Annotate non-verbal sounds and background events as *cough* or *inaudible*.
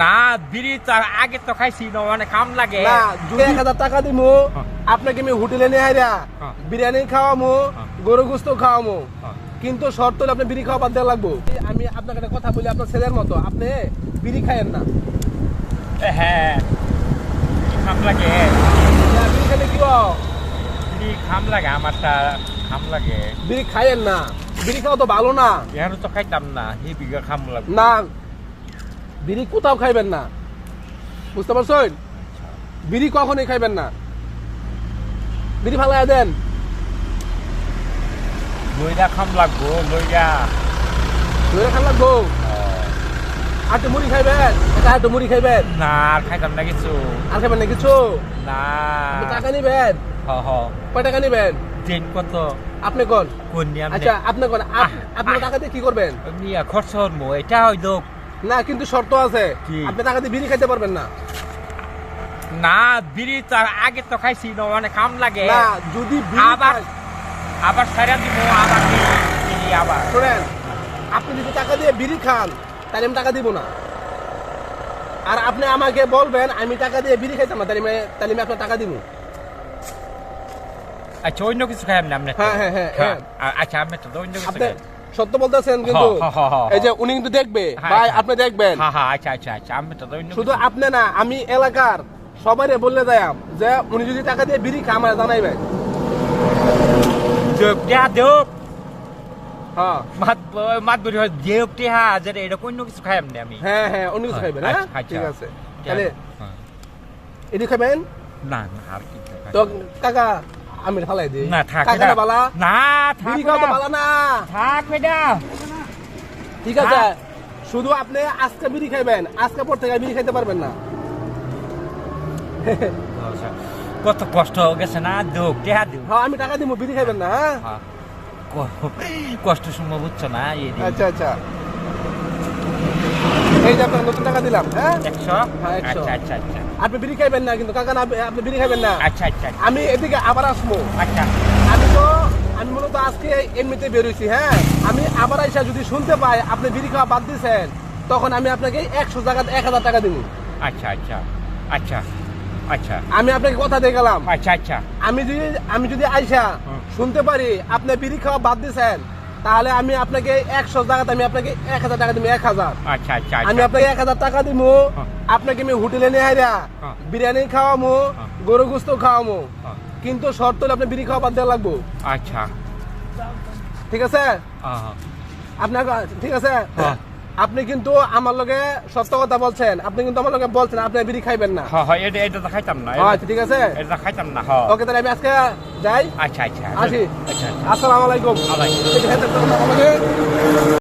না বিড়ি তো আগে তো খাইছি না মানে কাম লাগে এক হাজার টাকা দিমু হ্যাঁ। আপনাকে আমি হোটেলে নিয়ে হাইরা হ্যাঁ। বিরিয়ানি খাওয়ামু হ্যাঁ। গরু গুস্ত খাওয়ামু। কিন্তু শর্ত হলে আপনি বিড়ি খাওয়া বাদ দেওয়া লাগবো আমি আপনাকে একটা কথা বলি আপনার ছেলের মতো আপনি বিড়ি খায়েন না হ্যাঁ খাম লাগে বিড়ি খেলে কি? বিড়ি খাম লাগে আমারটা খাম লাগে বিড়ি খায়েন না বিড়ি খাওয়া তো ভালো না এখানে তো খাইতাম না হি বিঘা খাম লাগে না বিড়ি কোথাও খাইবেন না। বুঝতে পারছেন? বিড়ি কখনই খাইবেন না। বিড়ি ফালাই দেন। খাম লাগবো লাগবো? মুড়ি খাইবেন? এটা আর মুড়ি খাইবেন? না আর খাইতাম না কিছু। আর খাইবেন না কিছু? না। আপনি টাকা নিবেন? হ হ। কয় টাকা নিবেন? দিন কত? আপনি কোন? কোন নিয়ে আচ্ছা আপনি কোন? আহ, আপনি আহ। টাকা দিয়ে কি করবেন? নিয়ে খরচ হরমো এটা হয়তো না কিন্তু শর্ত আছে? আপনি টাকা দিয়ে বিড়ি খাইতে পারবেন না। না বিড়ি তো আগে তো খাইছি না মানে কাম লাগে। না যদি আবার আবার সারা দিব আবার বিড়ি, আবার। শোনেন আপনি যদি টাকা দিয়ে বিড়ি খান তাহলে আমি টাকা দিব না। আর আপনি আমাকে বলবেন আমি টাকা দিয়ে বিড়ি খাইতাম না তাহলে আমি- তাহলে আমি আপনার টাকা দিব। আচ্ছা অন্য কিছু খাই না আপনি? হ্যাঁ, হ্যাঁ, হ্যাঁ, হ্যাঁ। আচ্ছা আপনি তো অন্য কিছু খাই সত্য বলতেছেন কিন্তু। হ্যাঁ, হ্যাঁ, হ্যাঁ, এই যে উনি কিন্তু দেখবে হ্যাঁ, ভাই হ্যাঁ। আপনি দেখবেন। হ্যাঁ হ্যাঁ আচ্ছা আচ্ছা আচ্ছা আমি তো শুধু আপনি না আমি এলাকার সবাই বললে যাই যে উনি যদি টাকা দিয়ে বিড়ি খা আমার জানাইবেন দেয়া হ্যাঁ। মাত মাত বলি হয় টিহা যে এটা অন্য কিছু খাই না আমি। হ্যাঁ হ্যাঁ অন্য কিছু খাইবেন হ্যাঁ? আচ্ছা, আচ্ছা। ঠিক আছে। তাহলে হ্যাঁ। এটি খাবেন? না না আর কি তো কাকা আমি ফালাই দিই। না থাক না বালা? না থাক বিড়ি তো বালা না। থাক বেটা ঠিক আছে। শুধু আপনি আজকে বিড়ি খাইবেন আজকে পর থেকে বিড়ি খাইতে পারবেন না। *laughs* কত কষ্ট হয়ে গেছে না দেব টিহা দেব হ্যাঁ আমি টাকা দিব বিড়ি খাইবেন না হ্যাঁ? হ্যাঁ। কষ্ট সময় বুঝছ না আচ্ছা আচ্ছা। এই যে আপনার নতুন টাকা দিলাম হ্যাঁ? একশো? হ্যাঁ, একশো। আচ্ছা আচ্ছা আচ্ছা। আপনি বিড়ি খাইবেন না কিন্তু কাকা আপনি বিড়ি খাইবেন না। আচ্ছা আচ্ছা আচ্ছা। আমি এদিকে আবার আসব। আচ্ছা। আমি তো আমি মূলত আজকে এমনিতে বেরোইছি হ্যাঁ? আমি আবার আইসা যদি শুনতে পাই আপনি বিড়ি খাওয়া বাদ দিয়েছেন তখন আমি আপনাকে একশো টাকা এক হাজার টাকা দিব। আচ্ছা আচ্ছা আচ্ছা আচ্ছা। আমি আপনাকে কথা দিয়ে গেলাম। আচ্ছা আচ্ছা। আমি যদি আমি যদি আইসা শুনতে পারি আপনি বিড়ি খাওয়া বাদ দিয়েছেন তাহলে আমি আপনাকে একশো টাকাতে আমি আপনাকে এক হাজার টাকা দিব এক হাজার। আচ্ছা আচ্ছা আমি আচ্ছা আপনাকে এক হাজার টাকা দিব হ্যাঁ। আপনাকে আমি হোটেলে নিয়ে হাইরা হ্যাঁ। বিরিয়ানি খাওয়ামো হ্যাঁ। গরু গুস্ত খাওয়ামো। কিন্তু শর্ত হলে আপনি বিড়ি খাওয়া বাদ দেওয়া লাগবো। আচ্ছা। ঠিক আছে? আপনার ঠিক আছে। আপনি কিন্তু আমার লগে সত্য কথা বলছেন। আপনি কিন্তু আমার লগে বলছেন আপনি বিড়ি খাইবেন না। হ্যাঁ এটা এটা খাইতাম না। আচ্ছা ঠিক আছে? এটা খাইতাম না ওকে তাহলে আমি আজকে যাই। আচ্ছা আচ্ছা। আসি। আচ্ছা। আসসালামু আলাইকুম। আমাকে।